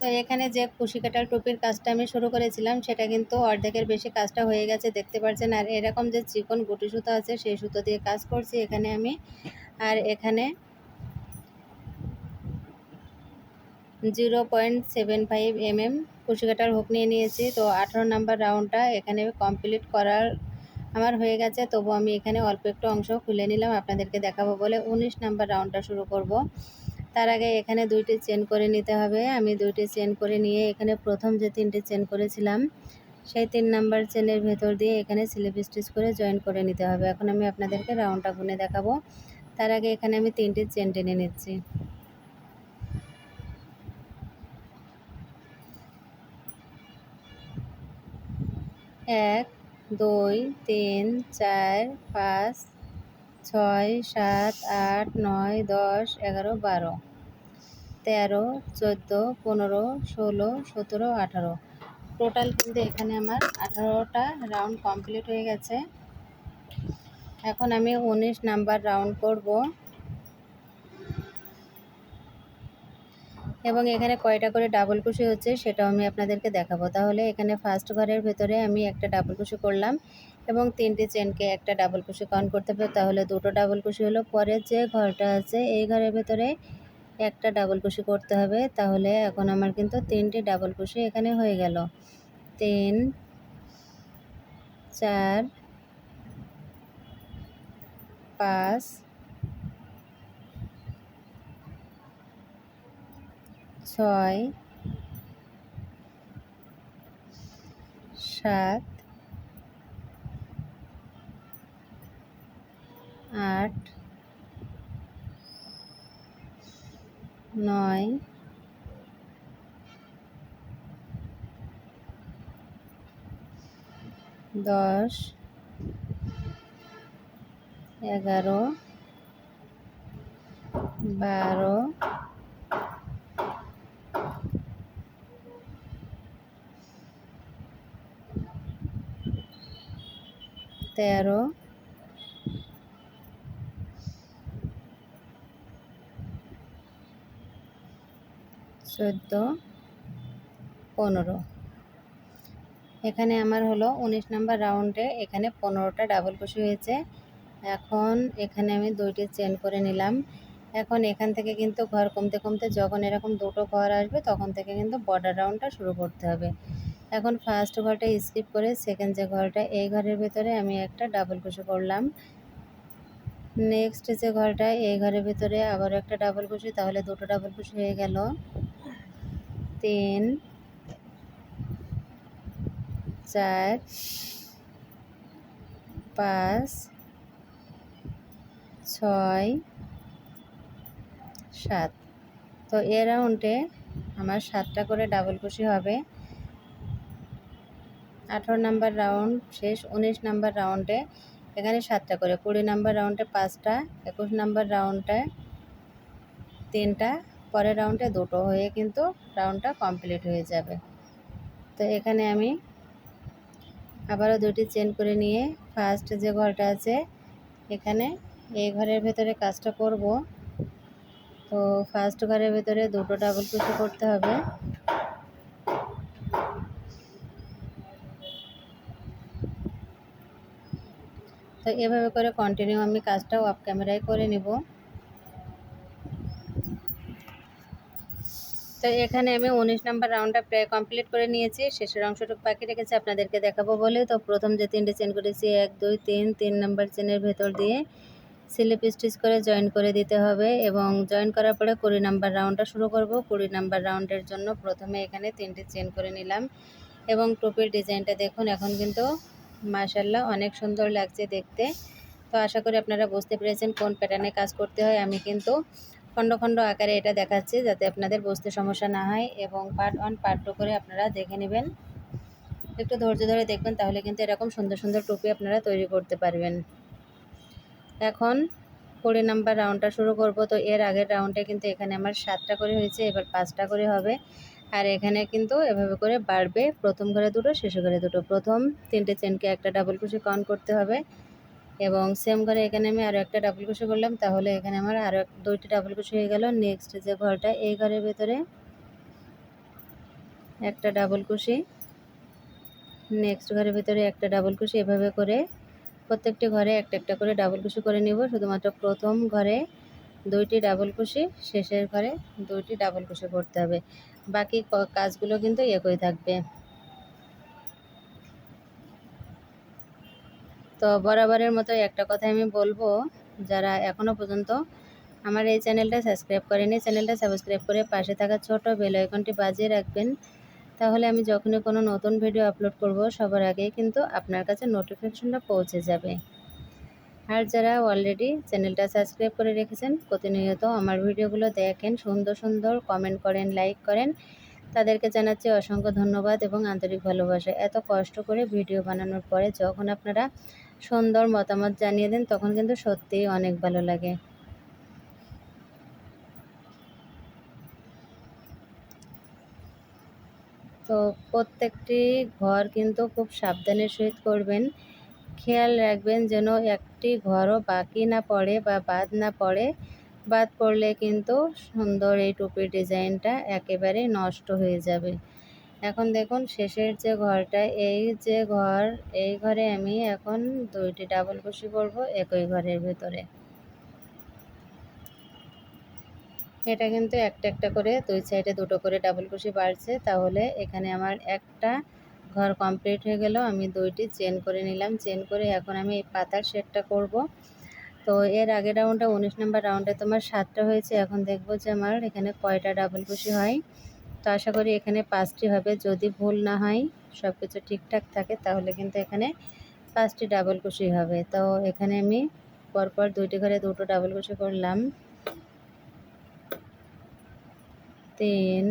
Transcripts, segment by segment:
তো এখানে যে কুশি কাটার টুপির কাজটা আমি শুরু করেছিলাম, সেটা কিন্তু অর্ধেকের বেশি কাজটা হয়ে গেছে, দেখতে পাচ্ছেন আর এরকম যে চিকন গুটি সুতো আছে, সেই সুতো দিয়ে কাজ করছি এখানে আমি। আর এখানে zero point seven five M M কুশি কাটার হুক নিয়ে নিয়েছি। তো আঠারো নাম্বার রাউন্ডটা এখানে কমপ্লিট করার আমার হয়ে গেছে। তবু আমি এখানে অল্প একটু অংশ খুলে নিলাম, আপনাদেরকে দেখাবো বলে উনিশ নাম্বার রাউন্ডটা শুরু করব। তার আগে এখানে দুইটি চেন করে নিতে হবে। আমি দুইটি চেন করে নিয়ে এখানে প্রথম যে তিনটি চেন করেছিলাম, সেই তিন নাম্বার চেনের ভেতর দিয়ে এখানে স্লিপ স্টিচ করে জয়েন করে নিতে হবে। এখন আমি আপনাদেরকে রাউন্ডটা গুনে দেখাবো। তার আগে এখানে আমি তিনটি চেন টেনে নিচ্ছি। এক, দুই, তিন, চার, পাঁচ ছয়, সাত, আট, নয়, দশ, এগারো, বারো, তেরো, চোদ্দ, পনেরো, ষোলো, সতেরো, আঠারো। টোটাল কিন্তু এখানে আমার আঠারোটা রাউন্ড কমপ্লিট হয়ে গেছে। এখন আমি উনিশ নাম্বার রাউন্ড করব। এবং এখানে কয়টা করে ডাবল কুশি হচ্ছে সেটাও আমি আপনাদেরকে দেখাবো। তাহলে এখানে ফার্স্ট ঘরের ভেতরে আমি একটা ডাবল কুশি করলাম এবং তিনটি চেনকে একটা ডাবল কুশি কাউন্ট করতে হবে। তাহলে দুটো ডাবল কুশি হলো পরের যে ঘরটা আছে এই ঘরের ভেতরে একটা ডাবল কুশি করতে হবে। তাহলে এখন আমার কিন্তু তিনটি ডাবল কুশি এখানে হয়ে গেল। তিন, চার, পাঁচ ছয় সাত আট নয় দশ এগারো বারো তেরো চোদ্দ, পনেরো। এখানে আমার হলো উনিশ নাম্বার রাউন্ডে এখানে পনেরোটা ডাবল কুশি হয়েছে। এখন এখানে আমি দুইটি চেন করে নিলাম। এখন এখান থেকে কিন্তু ঘর কমতে কমতে যখন এরকম দুটো ঘর আসবে তখন থেকে কিন্তু বর্ডার রাউন্ডটা শুরু করতে হবে। এখন ফার্স্ট ঘরটা স্কিপ করে সেকেন্ড যে ঘরটা, এই ঘরের ভেতরে আমি একটা ডাবল কুশি করলাম। নেক্সট যে ঘরটা, এই ঘরের ভিতরে আবার একটা ডাবল কুশি তাহলে দুটো ডাবল কুশি হয়ে গেল। তিন, চার, পাঁচ, ছয়, সাত। তো এ রাউন্ডে আমার সাতটা করে ডাবল কুশি হবে। আঠারো নাম্বার রাউন্ড শেষ, উনিশ নাম্বার রাউন্ডে, এখানে সাতটা করে, কুড়ি নাম্বার রাউন্ডে পাঁচটা, একুশ নাম্বার রাউন্ডে তিনটা, পরের রাউন্ডে দুটো হয়ে কিন্তু রাউন্ডটা কমপ্লিট হয়ে যাবে। তো এখানে আমি আবারও দুটি চেন করে নিয়ে ফার্স্ট যে ঘরটা আছে, এখানে এই ঘরের ভেতরে কাজটা করব। তো ফার্স্ট ঘরের ভেতরে দুটো ডাবল কুচি করতে হবে। তো এভাবে করে কন্টিনিউ আমি কাজটাও অফ ক্যামেরায় করে নিব। তো এখানে আমি উনিশ নাম্বার রাউন্ডটা প্রায় কমপ্লিট করে নিয়েছি। শেষের অংশটুকু বাকি রেখেছি, আপনাদেরকে দেখাবো বলে তো প্রথম যে তিনটে চেন করেছি, এক, দুই, তিন তিন নাম্বার চেনের ভেতর দিয়ে স্লিপ স্টিচ করে জয়েন করে দিতে হবে এবং জয়েন করার পরে কুড়ি নাম্বার রাউন্ডটা শুরু করব। কুড়ি নাম্বার রাউন্ডের জন্য প্রথমে এখানে তিনটে চেন করে নিলাম এবং টুপির ডিজাইনটা দেখুন, এখন কিন্তু মাশাল্লাহ অনেক সুন্দর লাগছে দেখতে। তো আশা করি আপনারা বুঝতে পেরেছেন কোন প্যাটার্নে কাজ করতে হয়। আমি কিন্তু খণ্ড খণ্ড আকারে এটা দেখাচ্ছি যাতে আপনাদের বুঝতে সমস্যা না হয় এবং পার্ট ওয়ান পার্ট টু করে আপনারা দেখে নেবেন। একটু ধৈর্য ধরে দেখবেন তাহলে কিন্তু এরকম সুন্দর সুন্দর টুপি আপনারা তৈরি করতে পারবেন। এখন কুড়ি নাম্বার রাউন্ডটা শুরু করব। তো এর আগের রাউন্ডে কিন্তু এখানে আমার সাতটা করে হয়েছে, এবার পাঁচটা করে হবে। আর এখানে কিন্তু এভাবে করে বাড়বে। প্রথম ঘরে দুটো শেষ ঘরে দুটো। প্রথম তিনটে চেনকে একটা ডাবল কুশি কাউন্ট করতে হবে। এবং সেম ঘরে এখানে আমি আরও একটা ডাবল কুশি করলাম। তাহলে এখানে আমার আরও দুইটি ডাবল কুশি হয়ে গেল। নেক্সট যে ঘরটা, এই ঘরের ভেতরে একটা ডাবল কুশি নেক্সট ঘরের ভিতরে একটা ডাবল কুশি এভাবে করে প্রত্যেকটি ঘরে একটা একটা করে ডাবল কুশি করে নিব। শুধুমাত্র প্রথম ঘরে দুইটি ডাবল কুশি শেষের ঘরে দুইটি ডাবল কুশি করতে হবে। বাকি কাজগুলো কিন্তু একই থাকবে। তো বরাবরের মতো একটা কথা আমি বলব, যারা এখনও পর্যন্ত আমার এই চ্যানেলটা সাবস্ক্রাইব করেনি, চ্যানেলটা সাবস্ক্রাইব করে পাশে থাকা ছোট বেল আইকনটি বাজিয়ে রাখবেন। তাহলে আমি যখনই কোনো নতুন ভিডিও আপলোড করব, সবার আগেই কিন্তু আপনার কাছে নোটিফিকেশনটা পৌঁছে যাবে। আর যারা অলরেডি চ্যানেলটা সাবস্ক্রাইব করে রেখেছেন, প্রতিনিয়ত আমার ভিডিওগুলো দেখেন, সুন্দর সুন্দর কমেন্ট করেন লাইক করেন। তাদেরকে জানাচ্ছি অসংখ্য ধন্যবাদ এবং আন্তরিক ভালোবাসা। এত কষ্ট করে ভিডিও বানানোর পরে যখন আপনারা সুন্দর মতামত জানিয়ে দেন, তখন কিন্তু সত্যিই অনেক ভালো লাগে। তো প্রত্যেকটি ঘর কিন্তু খুব সাবধানের সহিত করবেন। খেয়াল রাখবেন যেন একটি ঘরও বাকি না পড়ে বা বাদ না পড়ে। বাদ পড়লে কিন্তু সুন্দর এই টুপির ডিজাইনটা একেবারে নষ্ট হয়ে যাবে। এখন দেখুন, শেষের যে ঘরটা, এই যে ঘর, এই ঘরে আমি এখন দুইটি ডাবল কুশি করব একই ঘরের ভেতরে। এটা কিন্তু একটা একটা করে দুই সাইডে দুটো করে ডাবল কুশি বাড়ছে। তাহলে এখানে আমার একটা ঘর কমপ্লিট হয়ে গেল, আমি দুইটি চেন করে নিলাম। চেন করে এখন আমি এই পাতার শেডটা করব। তো এর আগের রাউন্ডটা উনিশ নাম্বার রাউন্ডে তোমার সাতটা হয়েছে। এখন দেখব যে আমার এখানে কয়টা ডাবল কুশি হয়। তো আশা করি এখানে পাঁচটি হবে। যদি ভুল না হয় সব কিছু ঠিকঠাক থাকে, তাহলে কিন্তু এখানে পাঁচটি ডাবল কুশি হবে। তো এখানে আমি পরপর দুইটি ঘরে দুটো ডাবল কুশি করলাম। তিন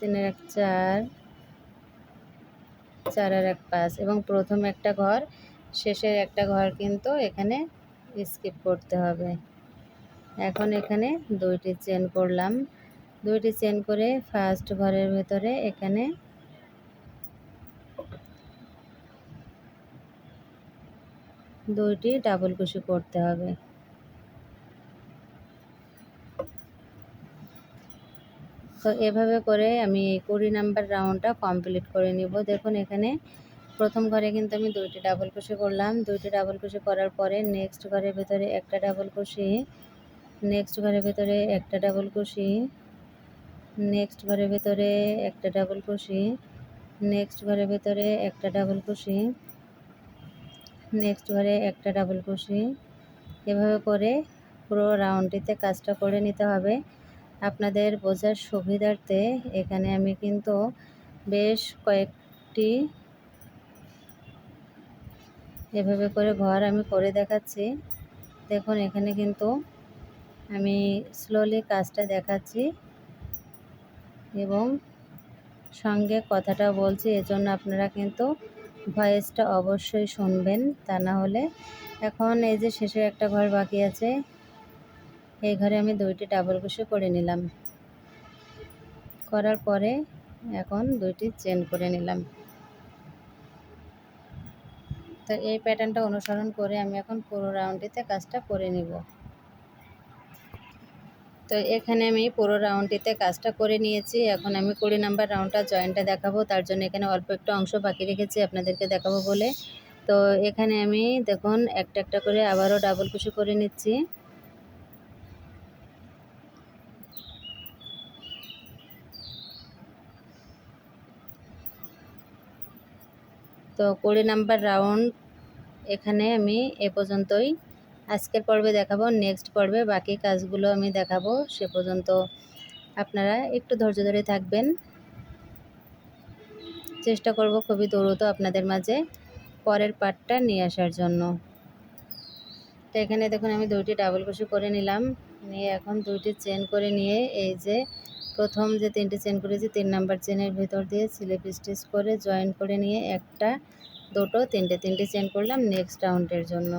তিনের এক চার চার আর এক পাঁচ এবং প্রথম একটা ঘর, শেষের একটা ঘর কিন্তু এখানে স্কিপ করতে হবে। এখন এখানে দুইটি চেন করলাম। দুইটি চেন করে ফার্স্ট ঘরের ভেতরে এখানে দুইটি ডাবল কুশি করতে হবে। তো এভাবে করে আমি এই কুড়ি নাম্বার রাউন্ডটা কমপ্লিট করে নিব। দেখুন এখানে প্রথম ঘরে কিন্তু আমি দুইটি ডাবল কুশি করলাম। দুইটি ডাবল কুশি করার পরে নেক্সট ঘরের ভেতরে একটা ডাবল কুশি নেক্সট ঘরের ভেতরে একটা ডাবল কুশি নেক্সট ঘরের ভেতরে একটা ডাবল কুশি নেক্সট ঘরের ভেতরে একটা ডাবল কুশি নেক্সট ঘরে একটা ডাবল কুশি এভাবে করে পুরো রাউন্ডটিতে কাজটা করে নিতে হবে। আপনাদের বোঝার সুবিধার্থে এখানে আমি কিন্তু বেশ কয়েকটি এভাবে করে ঘর আমি করে দেখাচ্ছি। দেখুন, এখানে কিন্তু আমি স্লোলি কাজটা দেখাচ্ছি এবং সঙ্গে কথাটা বলছি, এজন্য আপনারা কিন্তু ভয়েসটা অবশ্যই শুনবেন। তা না হলে এখন এই যে শেষে একটা ঘর বাকি আছে এই ঘরে আমি দুইটি ডাবল কুশি করে নিলাম। করার পরে এখন দুইটি চেন করে নিলাম। তো এই প্যাটার্নটা অনুসরণ করে আমি এখন পুরো রাউন্ডটিতে কাজটা করে নিব। তো এখানে আমি পুরো রাউন্ডটিতে কাজটা করে নিয়েছি। এখন আমি কুড়ি নাম্বার রাউন্ডটা জয়েন্টটা দেখাবো। তার জন্য এখানে অল্প একটু অংশ বাকি রেখেছি আপনাদেরকে দেখাবো বলে। তো এখানে আমি দেখুন একটা একটা করে আবারও ডাবল কুশি করে নিচ্ছি। তো কুড়ি নাম্বার রাউন্ড এখানে আমি এ পর্যন্তই। আজকের পর্বে দেখাবো, নেক্সট পর্বে বাকি কাজগুলো আমি দেখাবো সে পর্যন্ত। আপনারা একটু ধৈর্য ধরে থাকবেন। চেষ্টা করব খুবই দ্রুত আপনাদের মাঝে পরের পার্টটা নিয়ে আসার জন্য। তো এখানে দেখুন আমি দুইটি ডাবল কুশি করে নিলাম। নিয়ে এখন দুইটি চেন করে নিয়ে এই যে প্রথম যে তিনটি চেন করেছি, তিন নাম্বার চেনের ভিতর দিয়ে স্লিপ স্টিচ করে জয়েন করে নিয়ে একটা, দুটো, তিনটে তিনটে চেন করলাম নেক্সট রাউন্ডের জন্য।